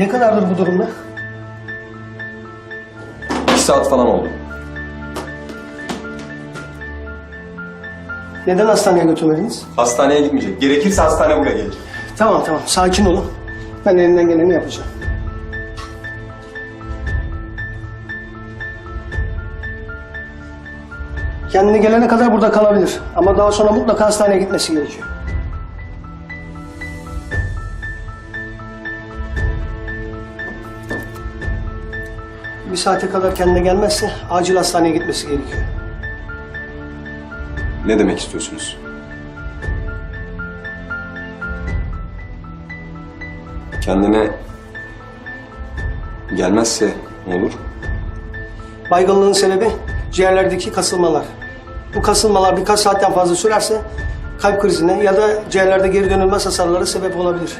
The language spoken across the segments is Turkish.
Ne kadardır bu durumda? İki saat falan oldu. Neden hastaneye götürmediniz? Hastaneye gitmeyecek. Gerekirse hastane buraya gelecek. Tamam tamam sakin olun. Ben elimden geleni yapacağım. Kendine gelene kadar burada kalabilir. Ama daha sonra mutlaka hastaneye gitmesi gerekiyor. Bir saate kadar kendine gelmezse acil hastaneye gitmesi gerekiyor. Ne demek istiyorsunuz? Kendine gelmezse ne olur? Baygınlığın sebebi ciğerlerdeki kasılmalar. Bu kasılmalar birkaç saatten fazla sürerse kalp krizine ya da ciğerlerde geri dönülmez hasarlara sebep olabilir.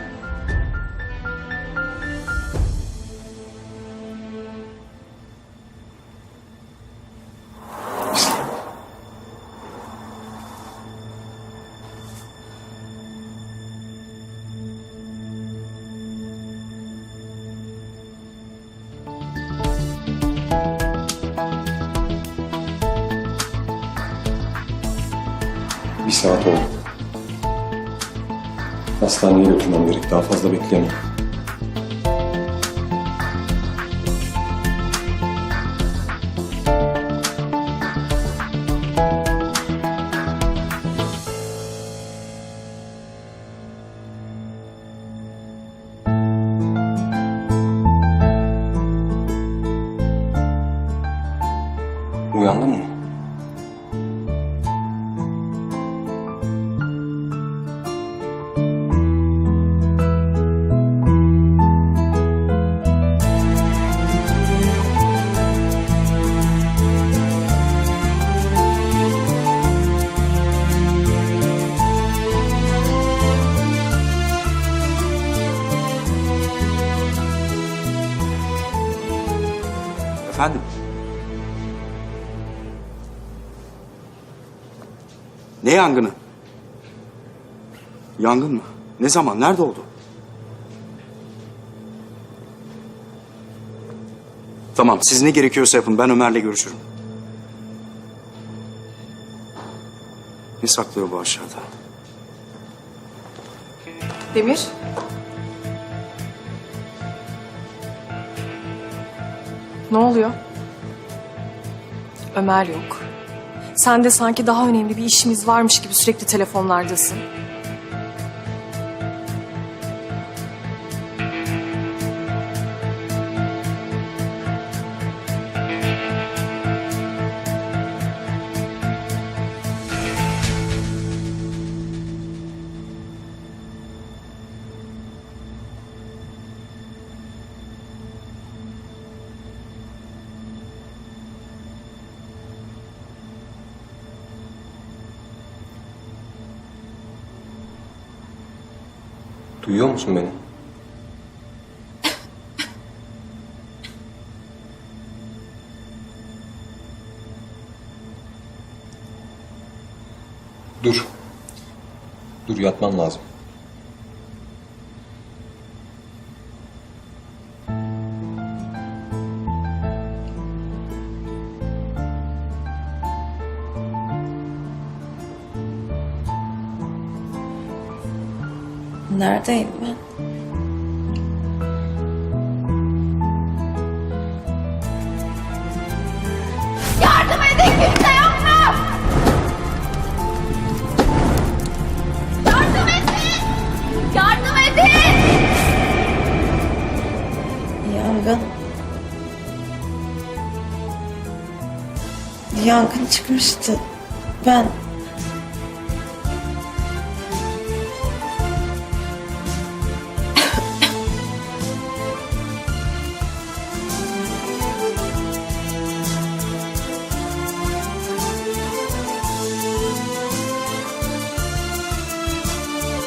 Bir saat oldu. Hastaneye götürmem gerek. Daha fazla bekleyemem. Uyandın mı? Efendim? Ne yangını? Yangın mı? Ne zaman? Nerede oldu? Tamam, siz ne gerekiyorsa yapın. Ben Ömer'le görüşürüm. Ne saklıyor bu aşağıda? Demir. Ne oluyor? Ömer yok. Sen de sanki daha önemli bir işimiz varmış gibi sürekli telefonlardasın. Duyuyor musun beni? Dur. Dur yatman lazım. Neredeyim ben? Yardım edin kimse yok? Yardım edin! Yardım edin! Yangın. Yangın çıkmıştı. Ben